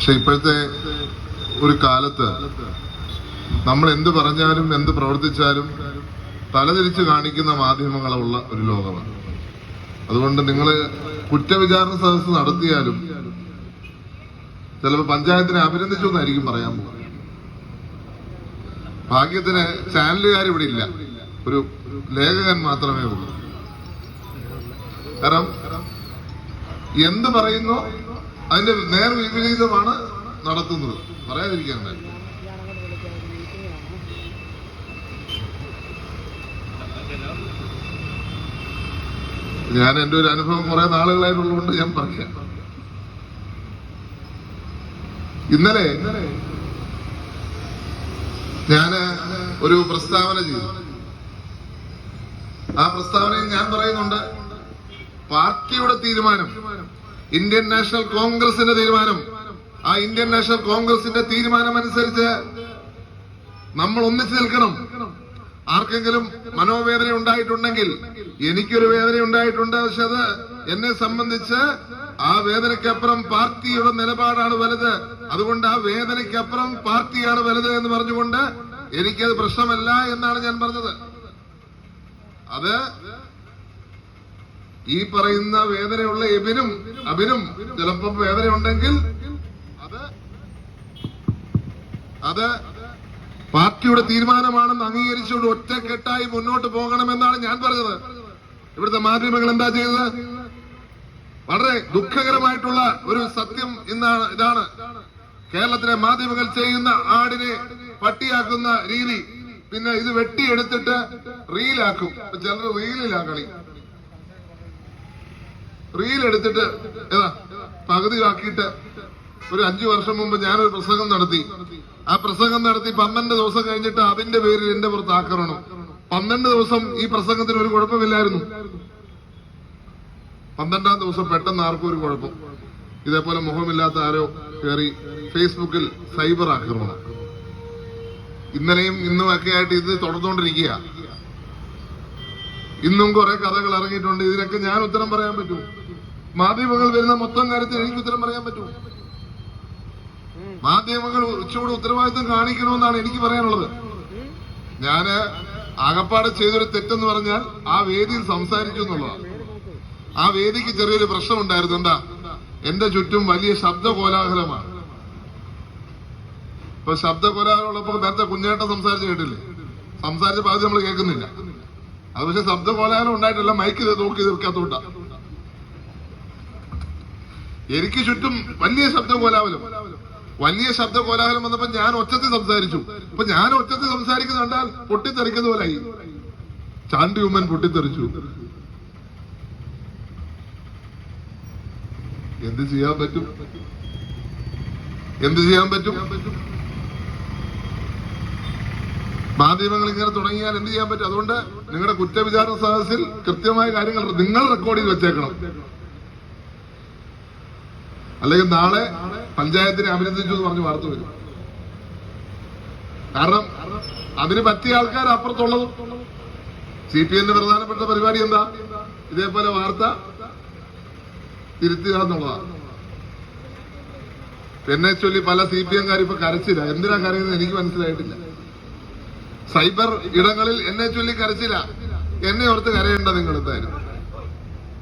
പക്ഷെ ഇപ്പോഴത്തെ ഒരു കാലത്ത് നമ്മൾ എന്ത് പറഞ്ഞാലും എന്ത് പ്രവർത്തിച്ചാലും തലതിരിച്ച് കാണിക്കുന്ന മാധ്യമങ്ങളുള്ള ഒരു ലോകമാണ്. അതുകൊണ്ട് നിങ്ങൾ കുറ്റവിചാരണ സദസ്സ് നടത്തിയാലും ചിലപ്പോൾ പഞ്ചായത്തിനെ അഭിനന്ദിച്ചു എന്നായിരിക്കും പറയാൻ പോകുന്നത്. ഭാഗ്യത്തിന് ചാനലുകാർ ഇവിടെ ഇല്ല. ഒരു ലേഖകൻ മാത്രമേ ഉള്ളൂ. കാരണം എന്ത് പറയുന്നു അതിന്റെ നേർ വിപരീതമാണ് നടത്തുന്നത്. പറയാതിരിക്കാൻ ഞാൻ എന്റെ ഒരു അനുഭവം കുറെ നാളുകളായിട്ടുള്ളതുകൊണ്ട് ഞാൻ പറയാം. ഇന്നലെ ഞാൻ ഒരു പ്രസ്താവന ചെയ്തു. ആ പ്രസ്താവനയിൽ ഞാൻ പറയുന്നുണ്ട് പാർട്ടിയുടെ തീരുമാനം ഇന്ത്യൻ നാഷണൽ കോൺഗ്രസിന്റെ തീരുമാനം. ആ ഇന്ത്യൻ നാഷണൽ കോൺഗ്രസിന്റെ തീരുമാനം അനുസരിച്ച് നമ്മൾ ഒന്നിച്ചു നിൽക്കണം. ആർക്കെങ്കിലും മനോവേദന ഉണ്ടായിട്ടുണ്ടെങ്കിൽ എനിക്കൊരു വേദന ഉണ്ടായിട്ടുണ്ട്. പക്ഷെ അത് എന്നെ സംബന്ധിച്ച് ആ വേദനയ്ക്കപ്പുറം പാർട്ടിയുടെ നിലപാടാണ് വലുത്. അതുകൊണ്ട് ആ വേദനയ്ക്കപ്പുറം പാർട്ടിയാണ് വലുത് എന്ന് പറഞ്ഞുകൊണ്ട് എനിക്കത് പ്രശ്നമല്ല എന്നാണ് ഞാൻ പറഞ്ഞത്. അത് ഈ പറയുന്ന വേദനയുള്ള എബിനും അബിനും ചിലപ്പം വേദനയുണ്ടെങ്കിൽ അത് അത് പാർട്ടിയുടെ തീരുമാനമാണെന്ന് അംഗീകരിച്ചുകൊണ്ട് ഒറ്റക്കെട്ടായി മുന്നോട്ട് പോകണമെന്നാണ് ഞാൻ പറഞ്ഞത്. ഇവിടുത്തെ മാധ്യമങ്ങൾ എന്താ ചെയ്തത് വളരെ ദുഃഖകരമായിട്ടുള്ള ഒരു സത്യം ഇന്നാണ് ഇതാണ്. കേരളത്തിലെ മാധ്യമങ്ങൾ ചെയ്യുന്ന ആടിനെ പട്ടിയാക്കുന്ന രീതി. പിന്നെ ഇത് വെട്ടിയെടുത്തിട്ട് റീലാക്കും. ചിലർ റീലിലാ കളി. റീൽ എടുത്തിട്ട് ഏതാ പകുതിയാക്കിയിട്ട് ഒരു അഞ്ചു വർഷം മുമ്പ് ഞാനൊരു പ്രസംഗം നടത്തി. ആ പ്രസംഗം നടത്തി പന്ത്രണ്ട് ദിവസം കഴിഞ്ഞിട്ട് അതിന്റെ പേരിൽ എന്റെ പുറത്ത് ആക്രമണം. പന്ത്രണ്ട് ദിവസം ഈ പ്രസംഗത്തിന് ഒരു കുഴപ്പമില്ലായിരുന്നു. പന്ത്രണ്ടാം ദിവസം പെട്ടെന്ന് ആർക്കും ഒരു കുഴപ്പം. ഇതേപോലെ മുഖമില്ലാത്ത ആരോ കയറി ഫേസ്ബുക്കിൽ സൈബർ ആക്രമണം. ഇന്നലെയും ഇന്നും ഒക്കെ ആയിട്ട് ഇത് തുടർന്നുകൊണ്ടിരിക്കുക ഇന്നും കുറെ കഥകൾ ഇറങ്ങിയിട്ടുണ്ട്. ഇതിനൊക്കെ ഞാൻ ഉത്തരം പറയാൻ പറ്റൂ മാധ്യമങ്ങൾ വരുന്ന മൊത്തം കാര്യത്തിൽ എനിക്ക് ഉത്തരം പറയാൻ പറ്റൂ. മാധ്യമങ്ങൾ ഉച്ചയോട് ഉത്തരവാദിത്വം കാണിക്കണമെന്നാണ് എനിക്ക് പറയാനുള്ളത്. ഞാൻ ആകപ്പാടെ ചെയ്തൊരു തെറ്റെന്ന് പറഞ്ഞാൽ ആ വേദിയിൽ സംസാരിച്ചു എന്നുള്ളതാണ്. ആ വേദിക്ക് ചെറിയൊരു പ്രശ്നം ഉണ്ടായിരുന്നു എന്താ? എന്റെ ചുറ്റും വലിയ ശബ്ദ കോലാഹലമാണ് ഇപ്പൊ ശബ്ദ കോലാഹലമുള്ളപ്പോ നേരത്തെ കുഞ്ഞേട്ട സംസാരിച്ച് കേട്ടില്ലേ? സംസാരിച്ച പാതി നമ്മൾ കേൾക്കുന്നില്ല. അത് പക്ഷെ ശബ്ദ കോലാഹലം ഉണ്ടായിട്ടില്ല മൈക്ക് നോക്കി തീർക്കാത്തോണ്ട എനിക്ക് ചുറ്റും വലിയ ശബ്ദ കോലാഹലം വലിയ ശബ്ദ കോലാഹലം വന്നപ്പോ ഞാൻ ഒച്ചത്തിൽ സംസാരിച്ചു. അപ്പൊ ഞാൻ ഒച്ചത്തിൽ സംസാരിക്കുന്ന കണ്ടാൽ പൊട്ടിത്തെറിക്കുന്ന പോലായി. ചാണ്ടി ഉമ്മൻ പൊട്ടിത്തെറിച്ചു. എന്ത് ചെയ്യാൻ പറ്റും? എന്ത് ചെയ്യാൻ പറ്റും? മാധ്യമങ്ങൾ ഇങ്ങനെ തുടങ്ങിയാൽ എന്ത് ചെയ്യാൻ പറ്റും? അതുകൊണ്ട് നിങ്ങളുടെ കുറ്റവിചാരണ സദസ്സിൽ കൃത്യമായ കാര്യങ്ങൾ നിങ്ങൾ റെക്കോർഡ് ചെയ്ത് വെച്ചേക്കണം. അല്ലെങ്കിൽ നാളെ പഞ്ചായത്തിനെ അഭിനന്ദിച്ചു എന്ന് പറഞ്ഞ് വാർത്ത വരും. കാരണം അതിന് പറ്റിയ ആൾക്കാർ അപ്പുറത്തുള്ളത്. സി പി എമ്മിന്റെ പ്രധാനപ്പെട്ട പരിപാടി എന്താ? ഇതേപോലെ വാർത്ത തിരുത്തുക എന്നുള്ളതാണ് എന്നെ ചൊല്ലി പല സി പി എംകാർ ഇപ്പൊ കരച്ചില്ല എന്തിനാ കരയുന്നത് എനിക്ക് മനസ്സിലായിട്ടില്ല. സൈബർ ഇടങ്ങളിൽ എന്നെ ചൊല്ലി കരച്ചില്ല എന്നെ ഓർത്ത് കരയേണ്ട നിങ്ങൾ എന്തായാലും